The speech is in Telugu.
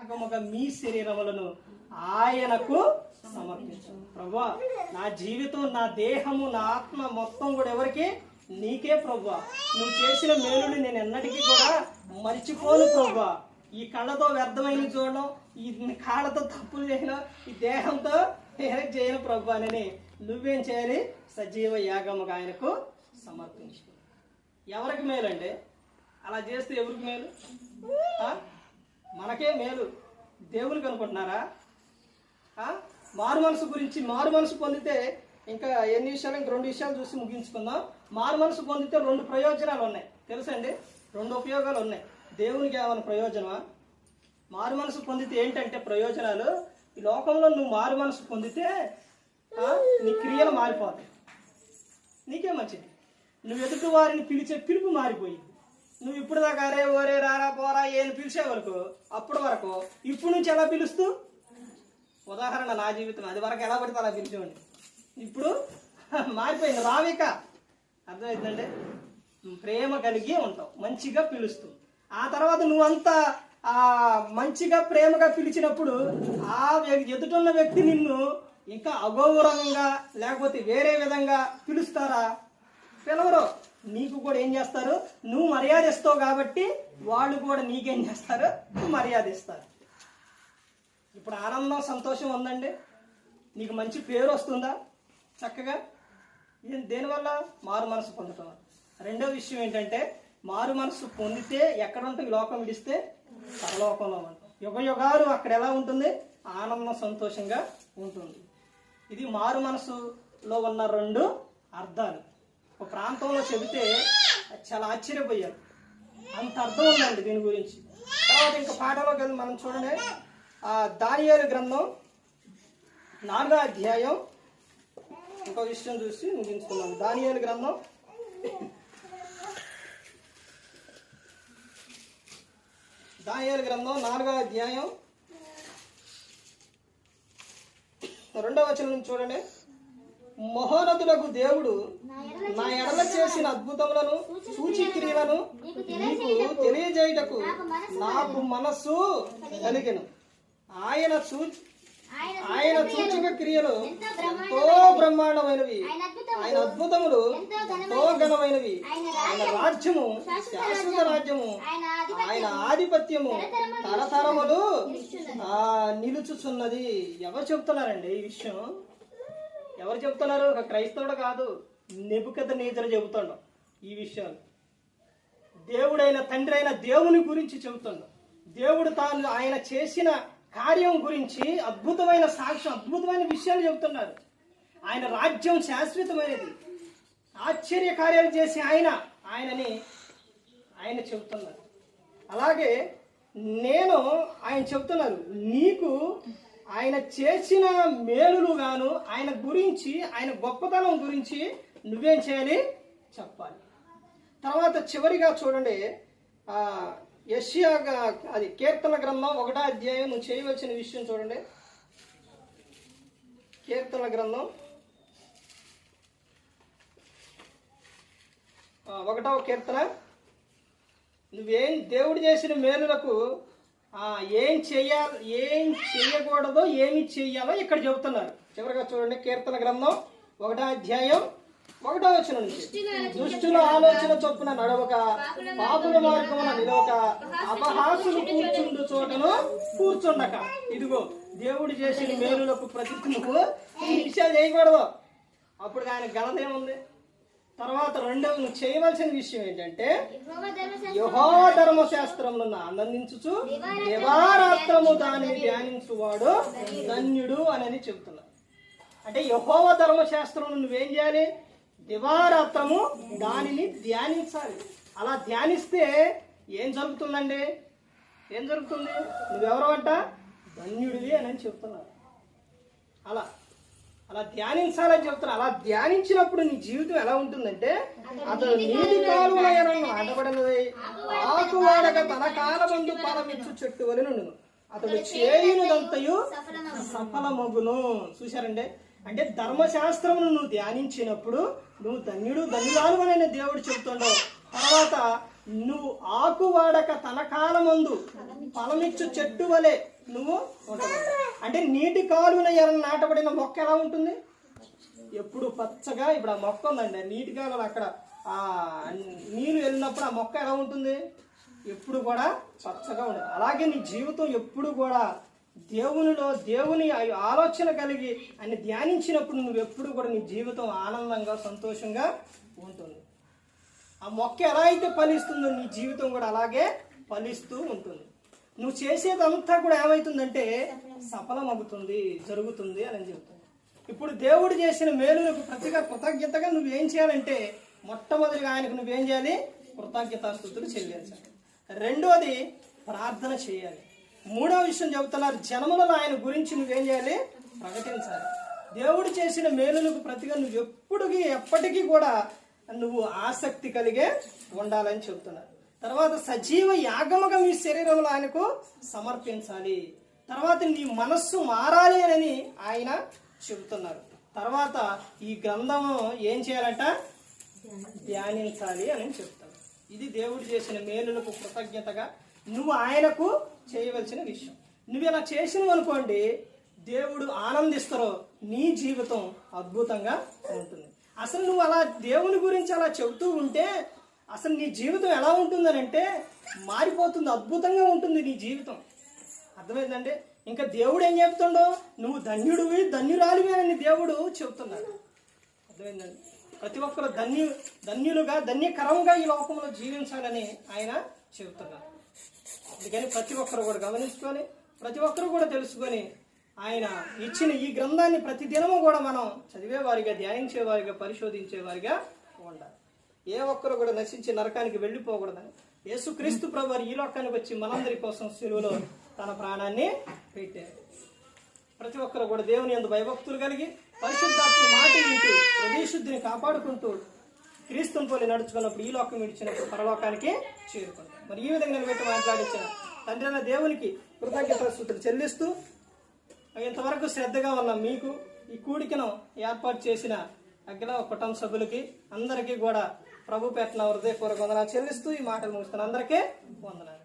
భాగముగా మీ శరీరములను ఆయనకు సమర్పించు. ప్రభా నా జీవితం నా దేహము నా ఆత్మ మొత్తం కూడా ఎవరికి? నీకే ప్రభా. నువ్వు చేసిన మేలుని నేను ఎన్నటికీ కూడా మర్చిపోను ప్రభా. ఈ కళ్ళతో వ్యర్థమైన చూడడం ఈ కాళ్ళతో తప్పులు చేయడం ఈ దేహంతో నేనే చేయను ప్రభు అని నువ్వేం చేయాలి? సజీవ యాగముగా ఆయనకు సమర్పించు. ఎవరికి మేలండి? అలా చేస్తే ఎవరికి మేలు? మనకే మేలు. దేవునికి అనుకుంటున్నారా మారు మనసు గురించి మారు మనసు పొందితే ఇంకా ఎన్ని విషయాలు ఇంక రెండు విషయాలు చూసి ముగించుకుందాం. మారు మనసు పొందితే రెండు ప్రయోజనాలు ఉన్నాయి. తెలుసండి రెండు ఉపయోగాలు ఉన్నాయి. దేవునికి ఏమైనా ప్రయోజనమా? మారు మనసు పొందితే ఏంటంటే ప్రయోజనాలు? ఈ లోకంలో నువ్వు మారు మనసు పొందితే నీ క్రియలు మారిపోతాయి. నీకే మంచిది? నువ్వు ఎదుటి వారిని పిలిచే పిలుపు మారిపోయింది నువ్వు ఇప్పుడు దాకా అరే ఓరే రారా పోరా ఏం పిలిచే వరకు అప్పటి వరకు ఇప్పుడు నుంచి ఎలా పిలుస్తూ? ఉదాహరణ నా జీవితం అది వరకు ఎలా పడితే అలా పిలిచేవాడిని. ఇప్పుడు మారిపోయింది రావిక అర్థమవుతుందండి ప్రేమ కలిగి ఉంటావు మంచిగా పిలుస్తూ. ఆ తర్వాత నువ్వంతా ఆ మంచిగా ప్రేమగా పిలిచినప్పుడు ఆ వ్య- ఎదుటున్న వ్యక్తి నిన్ను ఇంకా అగౌరవంగా లేకపోతే వేరే విధంగా పిలుస్తారా? పిలవరు. నీకు కూడా ఏం చేస్తారు? నువ్వు మర్యాద ఇస్తావు కాబట్టి వాళ్ళు కూడా నీకేం చేస్తారు? మర్యాద ఇస్తారు. ఇప్పుడు ఆనందం సంతోషం ఉందండి. నీకు మంచి పేరు వస్తుందా? చక్కగా. దేనివల్ల? మారు మనసు పొందటం. రెండో విషయం ఏంటంటే మారు మనసు పొందితే ఎక్కడ ఉంటుంది లోకం విడిస్తే పరలోకంలో ఉంటాం. యుగ యుగాలు అక్కడ ఎలా ఉంటుంది? ఆనందం సంతోషంగా ఉంటుంది. ఇది మారు మనసులో ఉన్న రెండు అర్థాలు. ఒక ప్రాంతంలో చెబితే చాలా ఆశ్చర్యపోయారు. అంత అర్థం ఉందండి దీని గురించి. తర్వాత ఇంకా పాటలోకి వెళ్ళి మనం చూడండి. ఆ దానియేలు గ్రంథం నాలుగో అధ్యాయం ఇంకో విషయం చూసి ముగించుకున్నాను దానియాలు గ్రంథం దానియాలు గ్రంథం నాలుగో అధ్యాయం రెండవ వచనం నుంచి చూడండి. మహోన్నతులకు దేవుడు నా ఎడల చేసిన అద్భుతములను సూచిక్రియలను నీకు తెలియజేయుటకు నాకు మనస్సు కలిగెను ఆయన సూ ఆయన సూచక క్రియలు ఎంతో బ్రహ్మాండమైనవి. ఆయన అద్భుతములు ఎంతో ఘనమైనవి. ఆయన రాజ్యము శాశ్వత రాజ్యము ఆయన ఆధిపత్యము తరతరములు ఆ నిలుచుచున్నది. ఎవరు చెప్తున్నారండి ఈ విషయం? ఎవరు చెప్తున్నారు? ఒక క్రైస్తవుడు కాదు. నిపుకత నేచర్ చెబుతాడు ఈ విషయాలు. దేవుడైన తండ్రి అయిన దేవుని గురించి చెబుతాడు. దేవుడు తాను ఆయన చేసిన కార్యం గురించి అద్భుతమైన సాక్ష్యం అద్భుతమైన విషయాలు చెబుతున్నారు. ఆయన రాజ్యం శాశ్వతమైనది. ఆశ్చర్య కార్యాలు చేసి ఆయన ఆయనని ఆయన చెబుతున్నారు. అలాగే నేను ఆయన చెప్తున్నారు నీకు ఆయన చేసిన మేలులు గాను ఆయన గురించి ఆయన గొప్పతనం గురించి నువ్వేం చేయాలి? చెప్పాలి. తర్వాత చివరిగా చూడండి. యష్యా అది కీర్తన గ్రంథం ఒకటో అధ్యాయం నువ్వు చేయవలసిన విషయం చూడండి. కీర్తన గ్రంథం. ఒకటవ కీర్తన. నువ్వేం దేవుడు చేసిన మేలులకు ఏం చెయ్యాలి ఏం చేయకూడదో ఏమి చెయ్యాలో ఇక్కడ చెబుతున్నారు. చివరిగా చూడండి కీర్తన గ్రంథం ఒకటో అధ్యాయం ఒకటో వచ్చిన నుంచి. దుష్టుల ఆలోచన చొప్పున నడవక పాపుల మార్గమున నిలవక అపహాసులు కూర్చుండు చోటను కూర్చుండక. ఇదిగో దేవుడు చేసిన మేలులకు ప్రతి నువ్వు ఈ విషయాలు చేయకూడదు? అప్పుడు ఆయన గలదేముంది ఏముంది? తర్వాత రెండవ నువ్వు చేయవలసిన విషయం ఏంటంటే యహో ధర్మశాస్త్రములను ఆనందించుచు దివారాత్రము దానిని ధ్యానించువాడు ధన్యుడు అనేది చెబుతున్నారు అంటే యహోవ ధర్మశాస్త్రం నువ్వేం చేయాలి? దివారాత్రము దానిని ధ్యానించాలి. అలా ధ్యానిస్తే ఏం జరుగుతుందండి? ఏం జరుగుతుంది? నువ్వెవరు అంట ధన్యుడివి అని చెప్తున్నారు. అలా అలా ధ్యానించాలని చెప్తున్నా. అలా ధ్యానించినప్పుడు నీ జీవితం ఎలా ఉంటుందంటే అతడు నీటి కాలువల ఎడను నాటబడినది ఆకు వాడక తన కాలమందు ఫలమిచ్చు చెట్టు వలె నుండును అతడు చేయునదంతయు సఫలమగును. చూశారండి? అంటే ధర్మశాస్త్రమును నువ్వు ధ్యానించినప్పుడు నువ్వు ధన్యుడు ధన్యురాలు అని దేవుడు చెప్తుండవు. తర్వాత నువ్వు ఆకు వాడక తన కాలమందు ఫలమిచ్చు చెట్టు వలె నువ్వు అంటే నీటి కాలువల ఎర నాటబడిన మొక్క ఎలా ఉంటుంది? ఎప్పుడు పచ్చగా ఇప్పుడు ఆ మొక్క ఉందండి. నీటి కాలువలు అక్కడ ఆ నీళ్ళు వెళ్ళినప్పుడు ఆ మొక్క ఎలా ఉంటుంది? ఎప్పుడు కూడా పచ్చగా ఉండదు. అలాగే నీ జీవితం ఎప్పుడు కూడా దేవునిలో దేవుని ఆలోచన కలిగి ఆయన ధ్యానించినప్పుడు నువ్వు ఎప్పుడు కూడా నీ జీవితం ఆనందంగా సంతోషంగా ఉంటుంది. ఆ మొక్క ఎలా అయితే ఫలిస్తుందో నీ జీవితం కూడా అలాగే ఫలిస్తూ ఉంటుంది. నువ్వు చేసేదంతా కూడా ఏమవుతుందంటే సఫలమవుతుంది జరుగుతుంది అని చెబుతుంది ఇప్పుడు దేవుడు చేసిన మేలులకు ప్రతిగా కృతజ్ఞతగా నువ్వేం చేయాలంటే మొట్టమొదటిగా ఆయనకు నువ్వేం చేయాలి? కృతజ్ఞతాస్థుతులు చెల్లించాలి. రెండోది ప్రార్థన చేయాలి. మూడో విషయం చెబుతున్నారు జనములలో ఆయన గురించి నువ్వేం చేయాలి? ప్రకటించాలి. దేవుడు చేసిన మేలులకు ప్రతిగా నువ్వు ఎప్పటికీ ఎప్పటికీ కూడా నువ్వు ఆసక్తి కలిగే ఉండాలని చెబుతున్నారు. తర్వాత సజీవ యాగముగా మీ శరీరంలో ఆయనకు సమర్పించాలి. తర్వాత నీ మనస్సు మారాలి అని ఆయన చెబుతున్నారు. తర్వాత ఈ గ్రంథము ఏం చేయాలంట? ధ్యానించాలి అని చెప్తాడు ఇది దేవుడు చేసిన మేలులకు కృతజ్ఞతగా నువ్వు ఆయనకు చేయవలసిన విషయం. నువ్వు ఇలా చేసినవు అనుకోండి దేవుడు ఆనందిస్తారో నీ జీవితం అద్భుతంగా ఉంటుంది. అసలు నువ్వు అలా దేవుని గురించి అలా చెబుతూ ఉంటే అసలు నీ జీవితం ఎలా ఉంటుందని అంటే మారిపోతుంది అద్భుతంగా ఉంటుంది నీ జీవితం. అర్థమైందండి? ఇంకా దేవుడు ఏం చెప్తుండో? నువ్వు ధన్యుడివి ధన్యురాలివి అని దేవుడు చెబుతున్నాడు. అర్థమైందండి? ప్రతి ఒక్కరు ధన్యు ధన్యులుగా ధన్యకరంగా ఈ లోకంలో జీవించాలని ఆయన చెబుతున్నారు అందుకని ప్రతి ఒక్కరు కూడా గమనించుకొని ప్రతి ఒక్కరు కూడా తెలుసుకొని ఆయన ఇచ్చిన ఈ గ్రంథాన్ని ప్రతి దినము కూడా మనం చదివేవారిగా ధ్యానించేవారిగా పరిశోధించేవారిగా ఉండాలి. ఏ ఒక్కరు కూడా నశించి నరకానికి వెళ్ళిపోకూడదని. యేసుక్రీస్తు ప్రభువారు ఈ లోకానికి వచ్చి మనందరి కోసం సిలువలో తన ప్రాణాన్ని పెట్టారు. ప్రతి ఒక్కరు కూడా దేవుని ఎందు భయభక్తులు కలిగి పరిశుద్ధాత్మ మాట వింటూ హృదయశుద్ధిని కాపాడుకుంటూ క్రీస్తుని పోలి నడుచుకున్నప్పుడు ఈ లోకం విడిచినప్పుడు పరలోకానికి చేరుకుంటాం మరి ఈ విధంగా నిలబెట్టి మాట్లాడించిన తండ్రి దేవునికి దేవునికి కృతజ్ఞతలు చెల్లిస్తూ ఇంతవరకు శ్రద్ధగా ఉన్న మీకు ఈ కూడికను ఏర్పాటు చేసిన అఖిల కుటుంబ సభ్యులకి అందరికీ కూడా ప్రభు పెట్టిన హృదయపూర్వక వందనాలు చెల్లిస్తూ ఈ మాటలు ముగిస్తున్న అందరికీ వందనాలు.